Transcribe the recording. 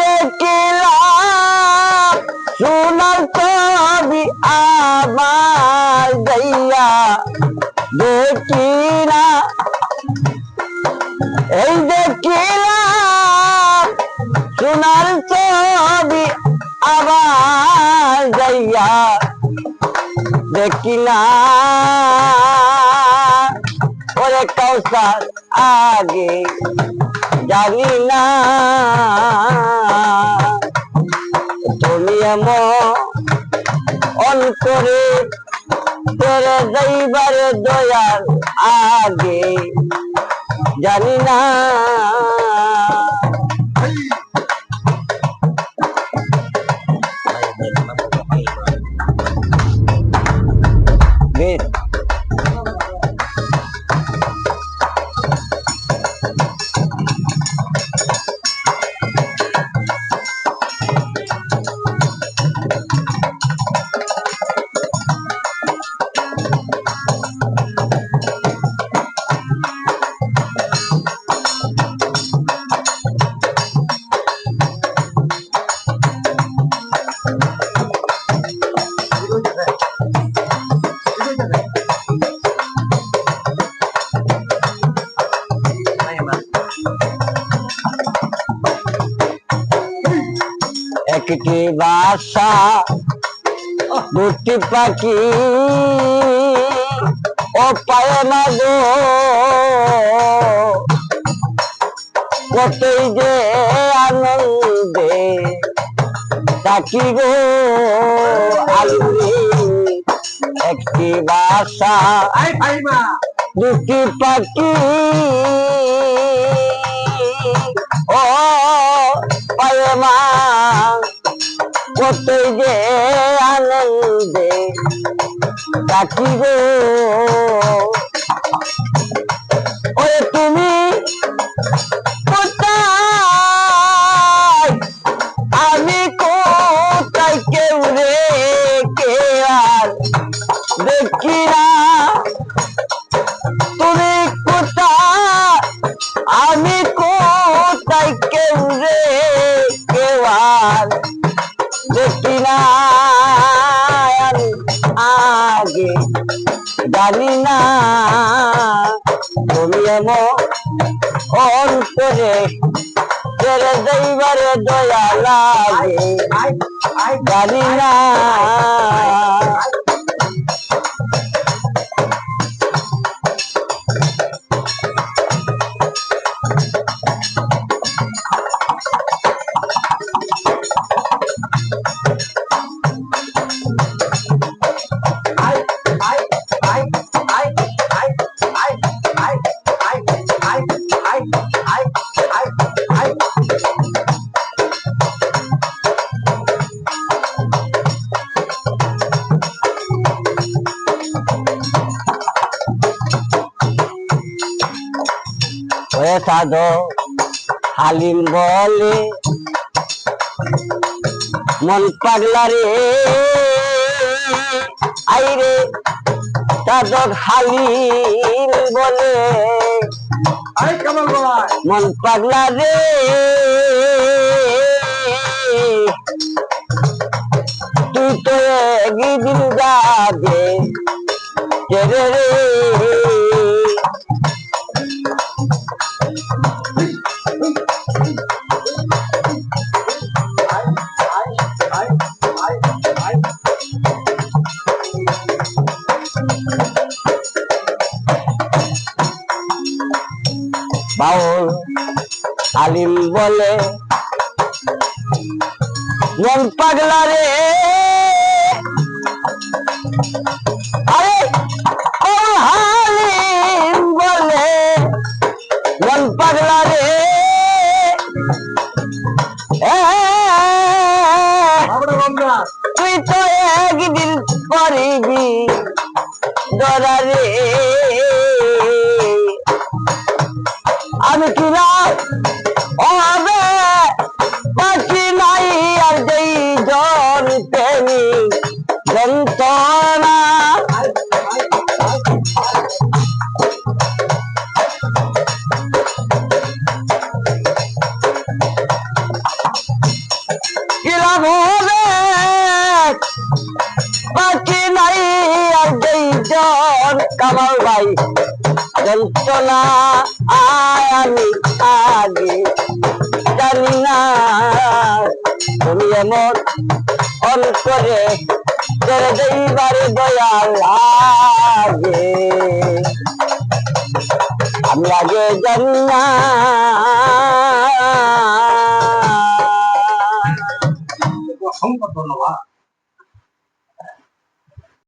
দেখিলাম, সোনার ছবি আমার যাইয়া দেখি না এই দেখিলাম, সোনার ছবি আবার যাইয়া দেখি না ওরে কৌশল আগে জানি না তুমি এমন করে তোরে যাইবার দয়াল আগে জানি না একটি বাসা দুটি পাখি ও পায়ে না গো কতই যে আনন্দে থাকি গো আলুরি। একটি বাসা দুটি পাখি ও পায়ে মা কতই যে আনন্দে কাটি গো ওরে তুমি কোথায়? আমি কোথায় কেউ রে কে আর দেখি তুমি কোথায়? আমি কোথায় কেউ রে জানি না। তুমি এমন অন্তরে ছেড়ে দেইবারে দয়া লাগে। জানি না। হয়ে সাধো হালিম বলে মন পাগলা রে আইরে সাধক হালিম বলে মন পাগলা রে তুই তো একদিন যাবে। রে? বাউল আলিম বলে। মন পাগলা রে। আরে হালিম বলে? মন পাগলা রে। তুই তো একদিন পারিবি। ডরারে আমি কি হবে পাখি নাই আর যেই জ্বর প্রেমী। যন্ত্রণা। পাখি নাই আর যেই জ্বর কামাল যন্ত্রণা আয় আমি আগে জানি না। তুমি এমন অন্তরে ছেড়ে দেইবার দয়া লাগে আমি আগে জানি না। অসংখ্য ধন্যবাদ।